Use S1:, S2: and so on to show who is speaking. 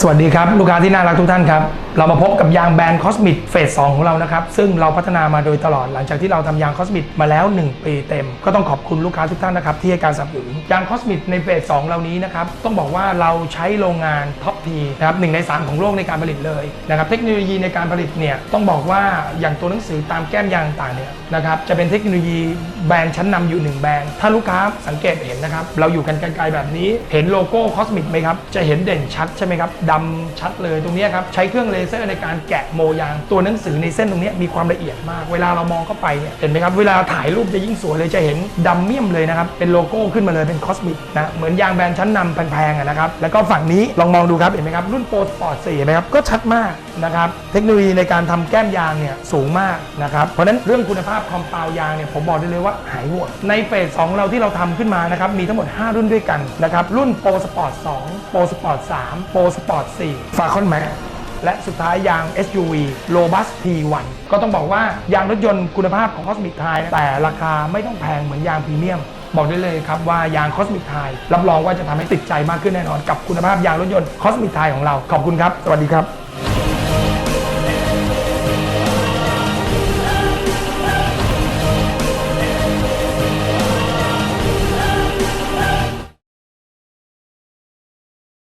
S1: สวัสดีครับ ลูกค้าที่น่ารักทุกท่านครับ เรามาพบกับยางแบรนด์คอสมิ c เฟสสของเรานะครับ ซึ่งเราพัฒนามาโดยตลอดหลังจากที่เราทำยางคอสมิ c มาแล้ว 1 ปีเต็ม ก็ต้องขอบคุณลูกค้าทุกท่านนะครับ ที่ให้การสนับสนุนยางคอสมิ c ในเฟสสเหล่านี้นะครับ ต้องบอกว่าเราใช้โรงงานท็อปทีนะครับหนึ่งใน 3 ของโลกในการผลิตเลยนะครับเทคโนโลยีในการผลิตเนี่ยต้องบอกว่าอย่างตัวหนังสือตามแก้มยางต่างเนี่ยนะครับจะเป็นเทคโนโลยีแบรนด์ชั้นนำอยู่หนึ่งแบรนด์ถ้าลูกค้าสังเกตเห็นนะครับเราอยู่กันไกลๆแบบนี้เห็นโลโก้คอสมิ c ไหมครับจะเห็นเด่นชัดใช่ไหมครับดำชัดเลยตรงนี้ครับ ใช้เครื่องเลเซอร์ในการแกะโมยาง ตัวหนังสือในเส้นตรงนี้มีความละเอียดมาก เวลาเรามองเข้าไปเนี่ยเห็นไหมครับ เวลาถ่ายรูปจะยิ่งสวยเลยจะเห็นดำเมี่ยมเลยนะครับ เป็นโลโก้ขึ้นมาเลยเป็นคอสมิ c นะเหมือนยางแบรนด์ชั้นนำแพงๆอะนะครับแล้วก็ฝั่งนี้ลองมองดูครับเห็นไหมครับรุ่นโปรสปอร์ต4เห็นไหมครับก็ชัดมากนะครับเทคโนโลยีในการทำแก้มยางเนี่ยสูงมากนะครับเพราะฉะนั้นเรื่องคุณภาพคอมเปลยางเนี่ยผมบอกได้เลยว่าหายห่วงในเฟส2เราที่เราทำขึ้นมานะครับมีทั้งหมด 5 รุ่นด้วยกันนะครับรุ่นโปรสปอร์ต2โปรสปอร์ต3โปรสปอร์ต4ฟาคอนแม็กและสุดท้ายยาง SUV Robus P1 ก็ต้องบอกว่ายางรถยนต์คุณภาพของ Cosmic Thai แต่ราคาไม่ต้องแพงเหมือนยางพรีเมียม บอกได้เลยครับว่ายาง Cosmic Thai รับรองว่าจะทำให้ติดใจมากขึ้นแน่นอนกับคุณภาพยางรถยนต์ Cosmic Thai ของเรา ขอบคุณครับ สวัสดีครับ